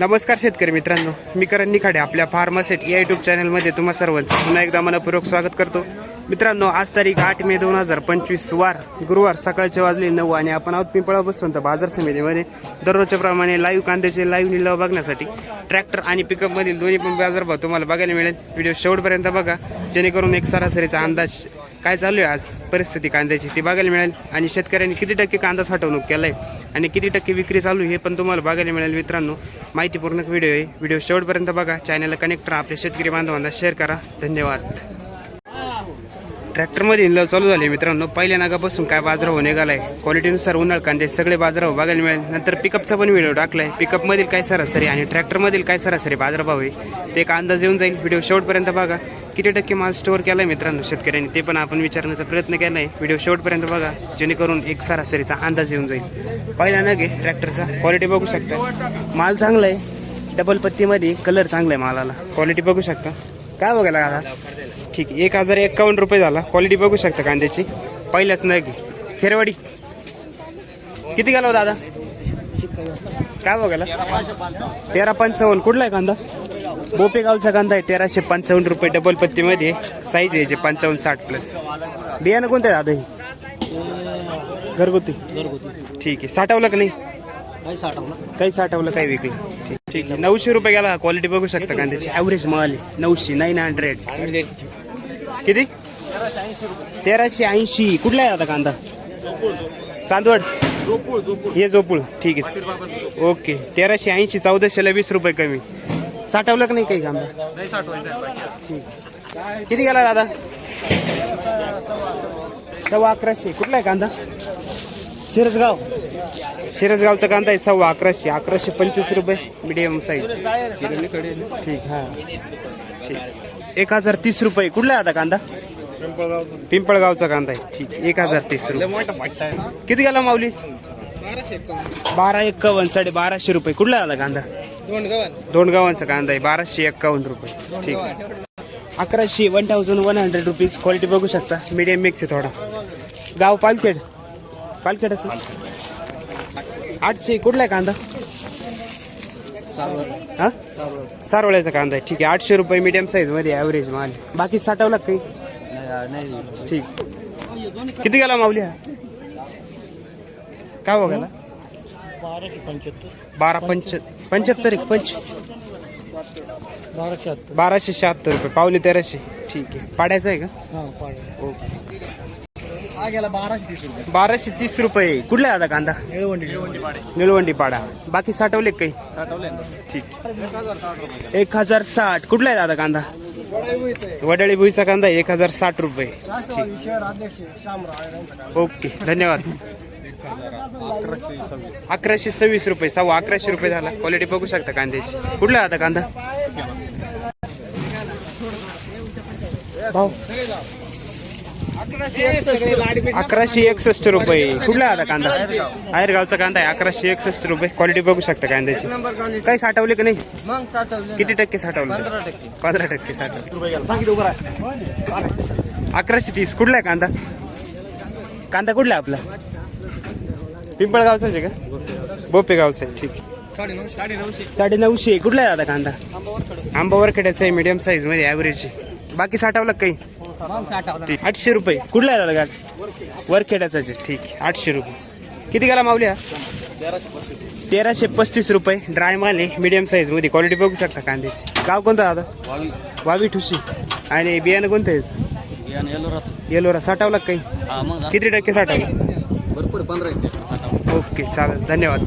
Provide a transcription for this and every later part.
नमस्कार शेतकरी मित्रांनो मी करण निखाडे आपल्या फार्मासेट या युट्यूब चॅनलमध्ये तुम्हा सर्वांचं पुन्हा एकदा मनपूर्वक स्वागत करतो. मित्रांनो आज तारीख आठ मे दोन हजार पंचवीस वार गुरुवार सकाळचे वाजले नऊ आणि आपण आहोत पिंपळा तर बाजार समितीमध्ये. दररोजच्या प्रमाणे लाईव्ह कांद्याचे लाईव्ह निलाव बघण्यासाठी ट्रॅक्टर आणि पिकअपमधील दोन्ही पण बाजारभाव तुम्हाला बघायला मिळेल. व्हिडिओ शेवटपर्यंत बघा जेणेकरून एक सरासरीचा अंदाज काय चालू आहे आज परिस्थिती कांद्याची? ती बघायला मिळेल. आणि शेतकऱ्यांनी किती टक्के कांदा साठवणूक केलाय? आणि किती टक्के विक्री चालू आहे हे पण तुम्हाला बघायला मिळेल मित्रांनो. माहितीपूर्ण व्हिडिओ आहे. व्हिडिओ शेवटपर्यंत बघा. चॅनलला कनेक्ट राहा. आपल्या शेतकरी बांधवांना शेअर करा. धन्यवाद. ट्रॅक्टरमध्ये इनलव चालू झाले. मित्रांनो पहिल्या नागापासून काय बाजार बाजारभाव निघालाय? क्वालिटीनुसार उन्हाळ कांदे सगळे बाजारभाव बघायला मिळेल. नंतर पिकअपचा पण व्हिडिओ टाकलाय. पिकअपमधील काय सरासरी आणि ट्रॅक्टरमधील काय सरासरी बाजारभाव आहे ते एक अंदाज येऊन जाईल. व्हिडिओ शेवटपर्यंत बघा. किती टक्के माल स्टोअर केलाय मित्रांनो शेतकऱ्यांनी ते पण आपण विचारण्याचा प्रयत्न केलाय. व्हिडिओ शेवटपर्यंत बघा. जेणेकरून एक सरासरीचा अंदाज येऊन जाईल. पहिला नग आहे ट्रॅक्टरचा क्वालिटी बघू शकता. माल चांगला आहे डबल पत्तीमध्ये कलर चांगला आहे मालाला. क्वालिटी बघू शकता. काय बघायला आता ठीक एक हजार एक्कावन्न रुपये झाला. क्वालिटी बघू शकता कांद्याची. पहिल्याच नाही खेरवाडी. किती गेला हो दादा? काय बघायला? तेरा पंचावन्न. कुठला आहे कांदा? बोपेगावचा कांदा आहे. तेराशे पंचावन्न रुपये डबल पत्तीमध्ये. साईज आहे जे पंचावन्न साठ प्लस बियाणं कोणतं आहे दादा हे? घरगुती. ठीक आहे. साठवलं का नाही? काही साठवलं काही विकलं. ठीक. ठीक आहे. नऊशे रुपये गेला क्वालिटी बघू शकता कांद्याची ॲव्हरेज माल आहे. नऊशे नाईन हंड्रेड किती? तेराशे ऐंशी. कुठला आहे आता कांदा? चांदवड. हे जोपूळ ठीक आहे. ओके. तेराशे ऐंशी चौदाशेला वीस रुपये कमी. साठवलं का नाही काही कांदा? ठीक. किती गेला दादा? सव्वा अकराशे. कुठला आहे कांदा? शिरसगाव. शिरसगावचा कांदा आहे सव्वा अकराशे. अकराशे पंचवीस रुपये मिडियम साईज ठीक हा. ठीक. एक हजार तीस रुपये. कुठला आहे आता कांदा? पिंपळगावचा कांदा आहे. ठीक. एक हजार तीस रुपये. किती गेला माऊली? बारा एक्कावन्न साडे बाराशे रुपये. कुठला आहे आता कांदा? दोन गावांचा कांदा आहे. बाराशे एक्कावन्न रुपये. ठीक. आहे अकराशे one thousand one hundred rupees quality बघू शकता. मीडियम मिक्स आहे थोडा. गाव पालखेड. पालखेड असेल आठशे. कुठला आहे कांदा? हा? सारोळ्याचा कांदा आहे. ठीक आहे. आठशे रुपये मीडियम साईजमध्ये ॲव्हरेज माल बाकी साठवला काही? ठीक. किती गेला माऊली हा? काय पंच्याहत्तर बारा पंच पंच्याहत्तर एक पंच बाराशे हत्तर बाराशे शहात्तर रुपये. पावले तेराशे. ठीक आहे. पाड्याचं आहे का? हा ओके. हा गेला बाराशे तीस रुपये. बाराशे तीस रुपये. कुठला आहे आता कांदा? निळवंडी. निळवंडी पाडे. निळवंडी पाडा बाकी साठवले काही ठीक. एक हजार साठ. कुठला आहे दादा कांदा? वडाळी भुईचा कांदा आहे, एक हजार साठ रुपये. ओके. धन्यवाद. अकराशे सव्वीस रुपये. सव्वा अकराशे रुपये झाला. क्वालिटी बघू शकता कांद्याची. कुठला आहे आता कांदा? भाऊ अकराशे एकसष्ट रुपये. कुठला आता कांदा? आयरगावचा कांदा आहे. अकराशे एकसष्ट रुपये. क्वालिटी बघू शकता कांद्याची. काही साठवले का नाही? मग साठवले किती टक्के साठवलं? पंधरा टक्के. साठवले. अकराशे तीस. कुठला आहे कांदा? कांदा कुठला आहे आपला? पिंपळगावचाच आहे का? बोपे गावचा आहे. ठीक. साडे नऊशे कुठला आहे दादा कांदा? आंबा वरखेड्याचा आहे. मीडियम साईजमध्ये ॲव्हरेज बाकी साठवलं काही? ठीक आठशे रुपये. कुठला आहे दादा गाड वरखेड्याचाच आहे. ठीक आहे आठशे रुपये. किती गेला माऊल्या तेराशे पस्तीस रुपये. ड्राय माल आहे मीडियम साईजमध्ये. क्वालिटी बघू शकता कांद्याची. गाव कोणतं दादा? वावी. ठुशी. आणि बियाणं कोणतं आहे? येलोरा. साठवला काही? हा मग किती टक्के साठवलं? भरपूर पंधरा ओके चालेल. धन्यवाद.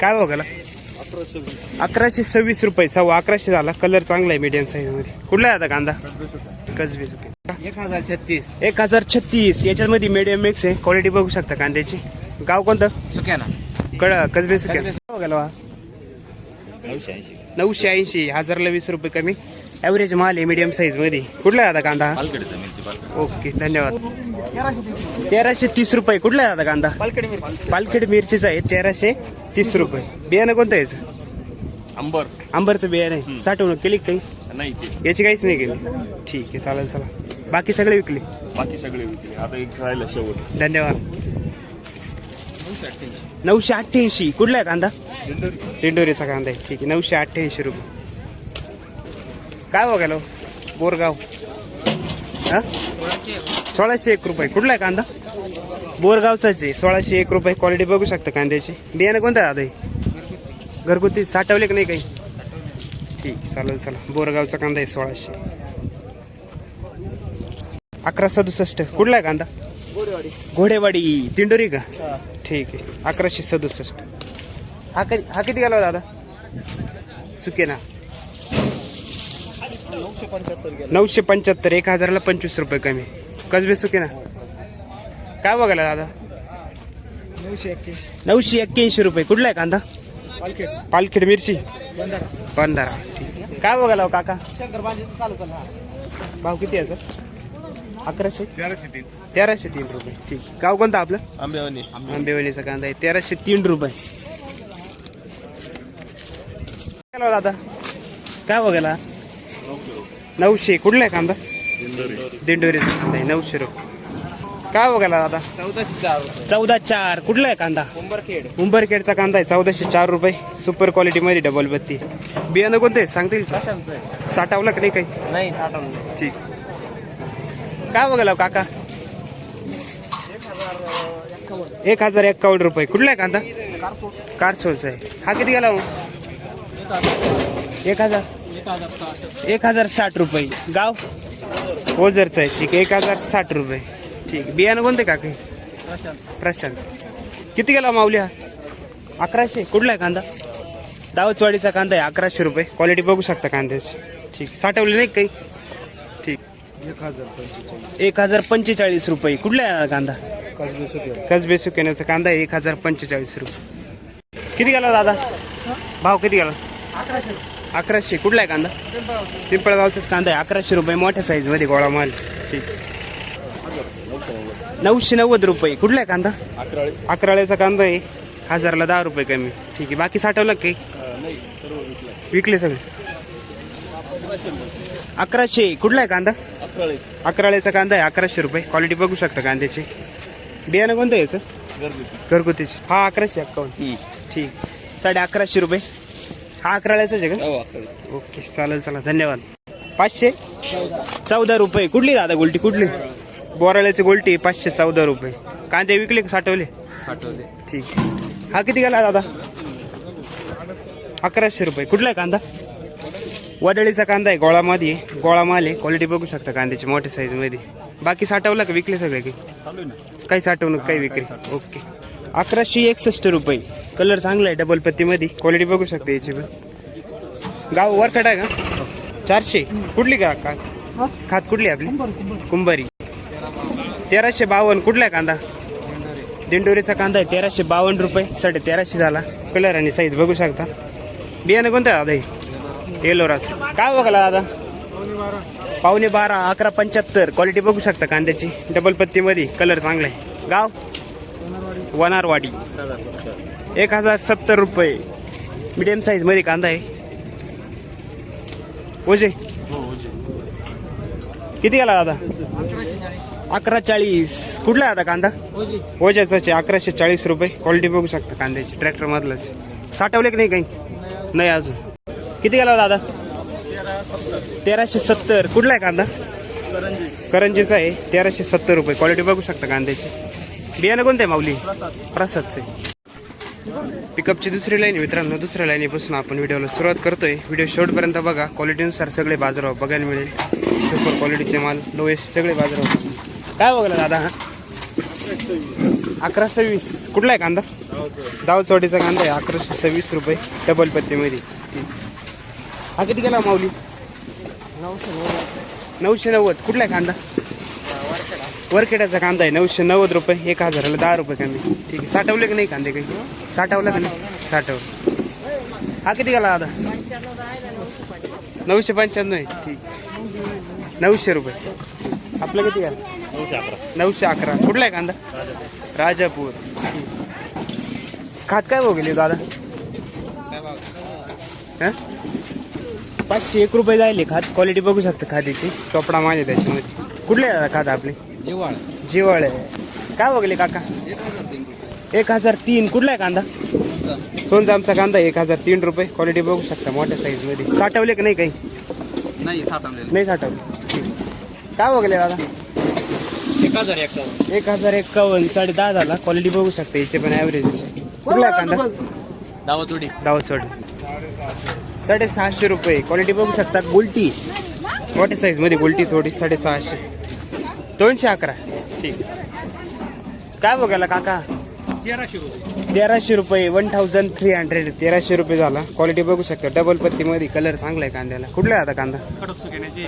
काय बघायला अकराशे सव्वीस रुपये. सव्वा अकराशे झाला. कलर चांगला आहे मीडियम साईजमध्ये. कुठला आहे आता कांदा? कसबी एक हजार छत्तीस. एक हजार छत्तीस. याच्यामध्ये मीडियम मिक्स आहे. क्वालिटी बघू शकता कांद्याची. गाव कोणतं? सुक्या ना कळ कसबे सुक्या. बघायला नऊशे ऐंशी. नऊशे ऐंशी. हजारला वीस रुपये कमी. ॲव्हरेज माल आहे मीडियम साईजमध्ये. कुठला आहे आता कांदा? पालखेडचा मिरची पालखेड. ओके धन्यवाद. तेराशे तीस रुपये. कुठला आहे आता कांदा? पालखेड मिरची. पालखेड मिरचीचा आहे. तेराशे तीस रुपये. बियाणं कोणतं आहे याचं? अंबर. आंबरचं बियाणं आहे. साठवणूक केली काही? नाही याची काहीच नाही केली. ठीक आहे चालेल चला. बाकी सगळे विकले? बाकी सगळे विकले. आता एक राहिलं शेवट. धन्यवाद. नऊशे अठ्ठ्याऐंशी. कुठला आहे कांदा? दिंडोरीचा कांदा आहे. ठीक आहे नऊशे अठ्ठ्याऐंशी रुपये. काय बघायला हो? बोरगाव. हा? सोळाशे एक रुपये. कुठला आहे कांदा? बोरगावचाच आहे. सोळाशे एक रुपये. क्वालिटी बघू शकता कांद्याची. बियाणं कोणतं आहे? घरगुती. साठवले का नाही काही? ठीक चालेल चला. बोरगावचा कांदा आहे सोळाशे. अकरा सदुसष्ट. कुठला आहे कांदा? घोडेवाडी. तिंडोरी का? ठीक आहे. अकराशे सदुसष्ट. हा कधी हा किती गेला दादा सुके ना नऊशे पंच्याहत्तर एक हजारला पंचवीस रुपये कमी. कसबे सुके ना काय बघायला दादा? नऊशे एक्क्याऐंशी. नऊशे एक्क्याऐंशी रुपये. कुठला आहे कांदा? पालखेड. पालखेड मिरची. पंधरा. ठीक काय बघायला हो काका? भाव किती आहे सर अकराशे? तेराशे तीन. तेराशे तीन रुपये. ठीक. गाव कोणतं आपलं? आंबेवानी. आंबेवलीचा कांदा आहे. तेराशे तीन रुपये. काय दादा काय बघायला? नऊशे. कुठला आहे कांदा? दिंडोरीचा कांदा आहे. नऊशे रुपये. काय बघायला दादा चौदाशे चार चौदा चार. कुठला आहे कांदा? उंबरखेड. उंबरखेडचा कांदा आहे. चौदाशे चार रुपये. सुपर क्वालिटीमध्ये डबल बत्ती. बियाणं कोणतं आहे सांगता येईल का? कशांचं आहे? साठावलं का नाही काही? नाही साठवलं ठीक. काय बघायला काका? एक हजार एक्कावन्न रुपये. कुठला आहे कांदा? कारसोलचा आहे. हा किती गेला हो? एक हजार. एक हजार साठ एक हजार साठ रुपये. गाव? ओझरचं आहे. ठीक आहे. एक हजार साठ रुपये. ठीक बियाणं कोणते काका? प्रशांत. प्रशांत किती गेला माऊली हा? अकराशे. कुठला आहे कांदा? दावतवाडीचा कांदा आहे अकराशे रुपये. क्वालिटी बघू शकता कांद्याची. ठीक. साठवले नाही काही? ठीक. एक हजार एक हजार पंचेचाळीस रुपये. कुठला आहे कांदा? कसबे कसबे सुकेण्याचा कांदा आहे एक हजार पंचेचाळीस रुपये. किती गेला दादा? भाव किती गेला? अकराशे. कुठला आहे कांदा? पिंपळगावचाच कांदा आहे अकराशे रुपये. मोठ्या साईजमध्ये गोळा माल. ठीक. नऊशे नव्वद. रुपये. कुठला आहे कांदा? अकराळी. अकराळ्याचा कांदा आहे. हजारला दहा रुपये कमी. ठीक आहे. बाकी साठवलं का काही? विकलं. सगळे. अकराशे. कुठला आहे कांदा? अकराळी. अकराळ्याचा कांदा आहे. अकराशे रुपये. क्वालिटी बघू शकता कांद्याची. बियाणं कोणतं आहे याचं? गरजेचं घरगुतीचे. हा अकराशे अक्कावन्न ठीक. साडे अकराशे रुपये. हा अकराळ्याचाच आहे का? हो अकराळी ओके चालेल चला. धन्यवाद. पाचशे? चौदा रुपये. कुठली दादा गोल्टी? कुठली? बोराळ्याची गोल्टी पाचशे चौदा रुपये. कांदे विकले का साठवले? साठवले. ठीक हा किती गेला दादा? अकराशे रुपये. कुठला आहे कांदा? वडळीचा कांदा आहे गोळामध्ये. आहे. गोळा माल आहे. क्वालिटी बघू शकता कांद्याची मोठ्या साईजमध्ये बाकी साठवलं का विकले सगळे ना. काही साठवणूक काही विक्री. ओके. अकराशे एकसष्ट रुपये. कलर चांगला आहे डबल पत्तीमध्ये. क्वालिटी बघू शकता याची पण. गाव वरखड आहे का? चारशे. कुठली का का खात कुठली आपली? कुंभारी. तेराशे बावन्न. कुठला आहे कांदा? दिंडोरीचा कांदा आहे. तेराशे बावन्न रुपये. साडे तेराशे झाला. कलर आणि साईज बघू शकता. बियाणं कोणतं आहे दादा हे? एलोरास काय बघायला दादा? पावणे बारा अकरा पंच्याहत्तर. क्वालिटी बघू शकता कांद्याची. डबल पत्तीमध्ये. कलर चांगला आहे. गाव? वनारवाडी. एक हजार सत्तर रुपये. मिडियम साईजमध्ये कांदा आहे. ओजे किती गेला दादा? अकरा चाळीस. कुठला आहे आता कांदा? आहे अकराशे चाळीस रुपये. क्वालिटी बघू शकता कांद्याची ट्रॅक्टर मधलंच. साठवले की नाही काही? नाही अजून. किती गेला दादा? तेराशे सत्तर. कुठला आहे कांदा? करंजीचा आहे. तेराशे सत्तर रुपये. क्वालिटी बघू शकता कांद्याची. बियाणं कोणतं आहे माऊली? प्रसादचं. आहे पिकअपची दुसरी लाईन मित्रांनो. दुसऱ्या लाईनीपासून आपण व्हिडिओला सुरुवात करतोय. व्हिडिओ शेवटपर्यंत बघा. क्वालिटीनुसार सगळे बाजाराव बघायला मिळेल. सुपर क्वालिटीचे माल लोएस्ट सगळे बाजाराव काय बघायला दादा अकरा सव्वीस. कुठला आहे कांदा? दावचवाडीचा कांदा आहे अकराशे सव्वीस रुपये डबल पत्तीमध्ये. हा किती गेला माऊली? नऊशे नव्वद. कुठला आहे कांदा? वरखेड्याचा कांदा आहे नऊशे नव्वद रुपये. एक हजाराला दहा रुपये कमी ठीक आहे साठवले की नाही कांदे काही? साठवलं का नाही? साठवलं. हा किती गेला दादा? नऊशे पंच्याण्णव आहे. ठीक. नऊशे रुपये. आपलं किती गेला? नऊशे अकरा नऊशे अकरा कुठला आहे कांदा? राजापूर. खात काय बघले दादा? हं? पाचशे एक रुपये जायले खात. क्वालिटी बघू शकता खादीची. चोपडा माझे त्याच्यामध्ये. कुठले दादा खात आपले? जेवाळ जिवाळ आहे काय बघले काका? एक हजार तीन. कुठला आहे कांदा? सोनजामचा कांदा एक हजार तीन रुपये. क्वालिटी बघू शकता मोठ्या साईजमध्ये साठवले का नाही काही? नाही साठवलेलं. नाही साठवले. काय बघले दादा? एक हजार एक एक हजार साडे दहा झाला. क्वालिटी बघू शकता याचे पण ॲव्हरेज कुठला आहे कांदा? दावतुडी. दावत सोड साडेसहाशे रुपये. क्वालिटी बघू शकता. गुलटी. मोठ्या साईजमध्ये गुलटी थोडी? साडेसहाशे दोनशे अकरा. ठीक. काय बघायला काका? तेराशे रुपये. तेराशे रुपये. वन थाउजंड थ्री हंड्रेड तेराशे रुपये झाला. क्वालिटी बघू शकता. डबल पत्तीमध्ये कलर चांगला आहे कांद्याला. कुठला आहे आता कांदा? कडक सुकेण्याची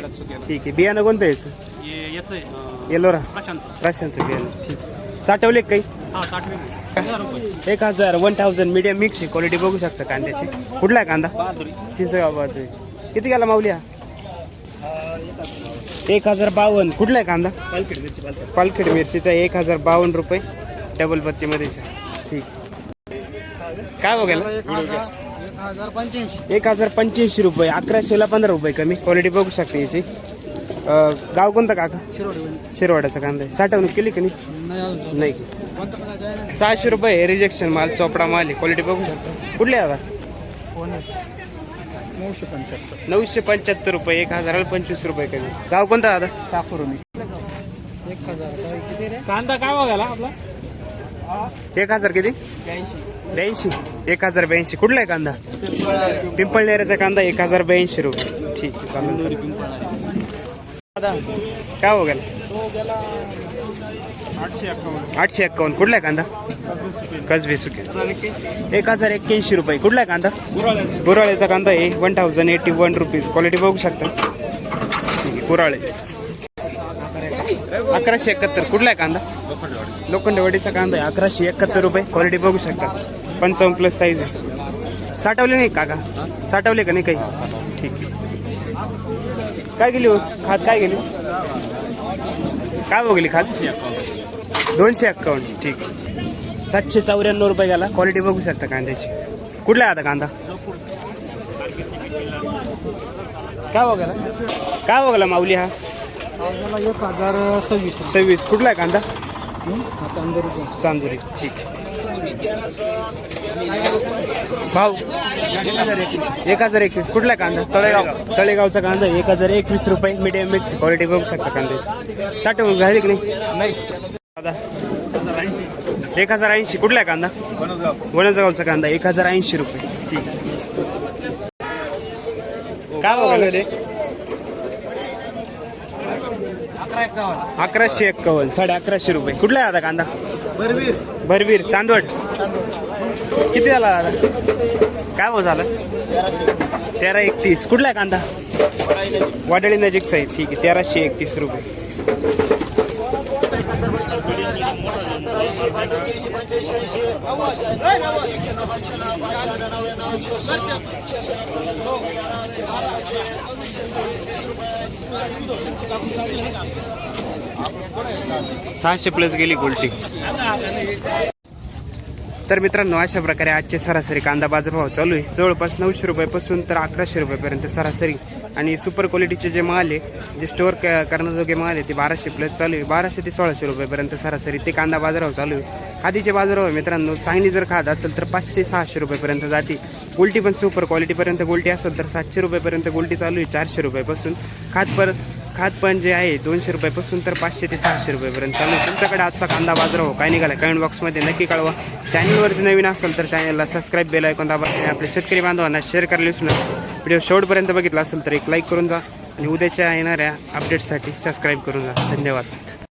ठीक आहे. बियाणं कोणतं येलोरा प्रशांत ठीक. साठवले का काही? हा साठ हजार रुपये. एक हजार वन थाउजंड मीडियम मिक्स आहे. क्वालिटी बघू शकता कांद्याची. कुठला आहे कांदा? बहादुरी. बाजू. किती गेला माऊली हा? एक हजार बावन्न. कुठला आहे कांदा? पालखेड मिरची पालखेड. पालखेड मिरचीचा एक हजार बावन्न रुपये. डबल पत्तीमध्ये ठीक. काय बघायला एक हजार पंच्याऐंशी. एक हजार पंच्याऐंशी रुपये. अकराशेला पंधरा रुपये कमी. क्वालिटी बघू शकते याची. अं, गाव कोणतं काका? शिरवाड्याचा कांदा. आहे साठवणूक केली का नाही? नाही सहाशे रुपये रिजेक्शन माल चोपडा माल आहे. क्वालिटी बघू शकता कुठले आता? नऊशे पंच्याहत्तर. नऊशे पंच्याहत्तर रुपये एक हजार पंचवीस रुपये कमी. गाव कोणतं आता? साखरून. एक हजार. किती रे? कांदा काय बघायला आपला? एक हजार किती? ब्याऐंशी. ब्याऐंशी. एक हजार ब्याऐंशी. कुठला आहे कांदा? पिंपळनेराचा कांदा एक हजार ब्याऐंशी रुपये. ठीक आहे चालेल चालेल. काय हो गेला? आठशे एकावन्न एक्कावन्न. कुठला आहे कांदा? कसबी सुके. एक हजार एक्क्याऐंशी रुपये. कुठला आहे कांदा? बुराळ्याचा कांदा आहे. One thousand eighty one rupees quality बघू शकता. बुराळे. अकराशे एकाहत्तर. कुठला आहे कांदा? लोखंडवाडीचा कांदा आहे. अकराशे एकाहत्तर रुपये. क्वालिटी बघू शकता. पंचावन्न प्लस साईज आहे. साठवले नाही काका? साठवले का नाही काही? ठीक आहे. काय गेली हो? खात काय गेली? काय बघली खात? दोनशे एक्कावन्न. ठीक. सातशे चौऱ्याण्णव रुपये गेला क्वालिटी बघू शकता कांद्याची. कुठला आहे आता कांदा? काय बघायला काय बघायला माऊली हा? एक हजार सव्वीस. सव्वीस. कुठला आहे कांदा? चांदुरी. ठीक. भाऊ एक हजार एकवीस. कुठला कांदा? तळेगाव. तळेगावचा कांदा एक हजार एकवीस रुपये. मीडियम मिक्स क्वालिटी बघू शकता कांद्याची साठवून झाली की नाही? दादा. एक हजार ऐंशी. कुठला आहे कांदा? वनजगावचा कांदा. एक हजार ऐंशी रुपये. ठीक. काय अकराशे एक्कावन्न साडे अकराशे रुपये. कुठला आहे आता कांदा? बरवीर. भरवीर चांदवड. किती झाला? दादा काय भाव झाला? तेरा एकतीस. कुठला आहे कांदा? वाडळी नजीकचा आहे ठीक आहे. तेराशे एकतीस रुपये. सहाशे प्लस गेली गोल्टी. तर मित्रांनो अशा प्रकारे आजचे सरासरी कांदा बाजारभाव चालू आहे. जवळपास नऊशे रुपयापासून तर अकराशे रुपयापर्यंत सरासरी. आणि सुपर क्वालिटीचे जे माल आहे जे स्टोअर करण्याजोगे माल आहे ते बाराशे प्लस चालू आहे. बाराशे ते सोळाशे रुपयापर्यंत सरासरी ते कांदा बाजारभाव चालू आहे. खादीचे बाजारभाव मित्रांनो चांगली जर खात असेल तर पाचशे सहाशे रुपयापर्यंत जाते. गोल्टी पण सुपर क्वालिटीपर्यंत गोल्टी असेल तर सातशे रुपयापर्यंत गोल्टी चालू आहे चारशे रुपयापासून. खात पर खात पण जे आहे दोनशे रुपयापासून तर पाचशे ते सहाशे रुपयापर्यंत चालू तुमच्याकडे आजचा कांदा बाजार हो काय निघाला? कमेंट बॉक्समध्ये नक्की कळवा. चॅनलवरती नवीन असेल तर चॅनलला सबस्क्राईब बेल ऐकून दाबा आणि आपल्या शेतकरी बांधवांना शेअर करायला विसरू नका व्हिडिओ शेवटपर्यंत बघितला असेल तर एक लाईक करून जा आणि उद्याच्या येणाऱ्या अपडेटसाठी सबस्क्राईब करून जा. धन्यवाद.